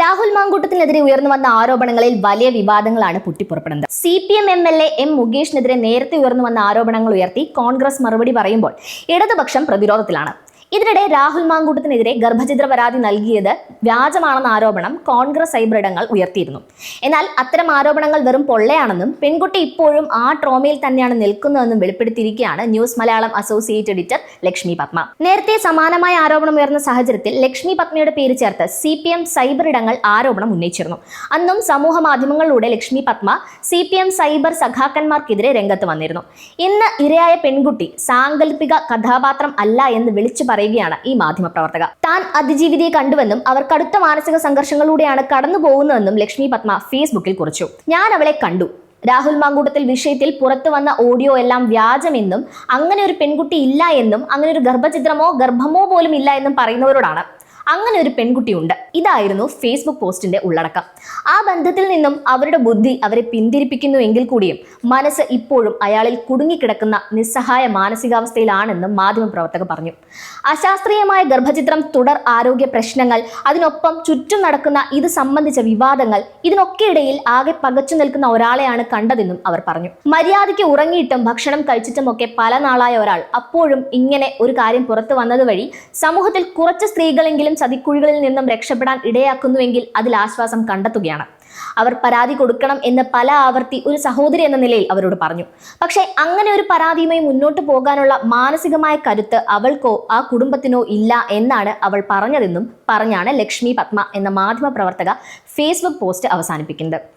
രാഹുൽ മാങ്കൂട്ടത്തിനെതിരെ ഉയർന്നു വന്ന ആരോപണങ്ങളിൽ വലിയ വിവാദങ്ങളാണ് പൊട്ടിപ്പുറപ്പെടുന്നത്. C P M M L A M മുകേഷിനെതിരെ നേരത്തെ ഉയർന്നു വന്ന ആരോപണങ്ങൾ ഉയർത്തി കോൺഗ്രസ് മറുപടി പറയുമ്പോൾ ഇടതുപക്ഷം പ്രതിരോധത്തിലാണ്. ഇതിനിടെ രാഹുൽ മാങ്കൂട്ടത്തിനെതിരെ ഗർഭചിത്ര പരാതി നൽകിയത് വ്യാജമാണെന്ന ആരോപണം കോൺഗ്രസ് സൈബർ ഉയർത്തിയിരുന്നു. എന്നാൽ അത്തരം ആരോപണങ്ങൾ വെറും പൊള്ളയാണെന്നും പെൺകുട്ടി ഇപ്പോഴും ആ ട്രോമയിൽ തന്നെയാണ് നിൽക്കുന്നതെന്നും വെളിപ്പെടുത്തിയിരിക്കുകയാണ് news Malayalam associate editor Lakshmi Padma. നേരത്തെ സമാനമായ ആരോപണം ഉയർന്ന സാഹചര്യത്തിൽ ലക്ഷ്മി പത്മയുടെ പേര് ചേർത്ത് സി പി എം സൈബർ ഇടങ്ങൾ ആരോപണം ഉന്നയിച്ചിരുന്നു. അന്നും സമൂഹ മാധ്യമങ്ങളിലൂടെ Lakshmi Padma C P M cyber സഖാക്കന്മാർക്കെതിരെ രംഗത്ത് വന്നിരുന്നു. ഇന്ന് ഇരയായ പെൺകുട്ടി സാങ്കല്പിക കഥാപാത്രം അല്ല എന്ന് വിളിച്ചു പറയുകയാണ് ഈ മാധ്യമ മാധ്യമപ്രവർത്തക താൻ അതിജീവിതയെ കണ്ടുവെന്നും അവർ കടുത്ത മാനസിക സംഘർഷങ്ങളിലൂടെയാണ് കടന്നു പോകുന്നതെന്നും ലക്ഷ്മി പത്മ ഫേസ്ബുക്കിൽ കുറിച്ചു. ഞാൻ അവളെ കണ്ടു. രാഹുൽ മാങ്കൂട്ടത്തിൽ വിഷയത്തിൽ പുറത്തു വന്ന ഓഡിയോ എല്ലാം വ്യാജമെന്നും അങ്ങനെ ഒരു പെൺകുട്ടി ഇല്ല എന്നും അങ്ങനെ ഒരു ഗർഭചിത്രമോ ഗർഭമോ പോലും ഇല്ല എന്നും പറയുന്നവരോടാണ്. അങ്ങനെ ഒരു പെൺകുട്ടിയുണ്ട്. ഇതായിരുന്നു ഫേസ്ബുക്ക് പോസ്റ്റിന്റെ ഉള്ളടക്കം. ആ ബന്ധത്തിൽ നിന്നും അവരുടെ ബുദ്ധി അവരെ പിന്തിരിപ്പിക്കുന്നു എങ്കിൽ കൂടിയും മനസ്സ് ഇപ്പോഴും അയാളിൽ കുടുങ്ങിക്കിടക്കുന്ന നിസ്സഹായ മാനസികാവസ്ഥയിലാണെന്നും മാധ്യമപ്രവർത്തകർ പറഞ്ഞു. അശാസ്ത്രീയമായ ഗർഭചിത്രം തുടർ ആരോഗ്യ പ്രശ്നങ്ങൾ അതിനൊപ്പം ചുറ്റും നടക്കുന്ന ഇത് സംബന്ധിച്ച വിവാദങ്ങൾ ഇതിനൊക്കെ ഇടയിൽ ആകെ പകച്ചു നിൽക്കുന്ന ഒരാളെയാണ് കണ്ടതെന്നും അവർ പറഞ്ഞു. മര്യാദയ്ക്ക് ഉറങ്ങിയിട്ടും ഭക്ഷണം കഴിച്ചിട്ടും ഒക്കെ പല നാളായ ഒരാൾ അപ്പോഴും ഇങ്ങനെ ഒരു കാര്യം പുറത്തു വന്നതുവഴി സമൂഹത്തിൽ കുറച്ച് സ്ത്രീകളെങ്കിലും ചതിക്കുഴികളിൽ നിന്നും രക്ഷപ്പെടാൻ ഇടയാക്കുന്നുവെങ്കിൽ അതിൽ ആശ്വാസം കണ്ടെത്തുകയാണ്. അവർ പരാതി കൊടുക്കണം എന്ന് പല ആവർത്തി ഒരു സഹോദരി എന്ന നിലയിൽ അവരോട് പറഞ്ഞു. പക്ഷേ അങ്ങനെ ഒരു പരാതിയുമായി മുന്നോട്ട് പോകാനുള്ള മാനസികമായ കരുത്ത് അവൾക്കോ ആ കുടുംബത്തിനോ ഇല്ല എന്നാണ് അവൾ പറഞ്ഞതെന്നും പറഞ്ഞാണ് ലക്ഷ്മി പത്മ എന്ന മാധ്യമ പ്രവർത്തക ഫേസ്ബുക്ക് പോസ്റ്റ് അവസാനിപ്പിക്കുന്നത്.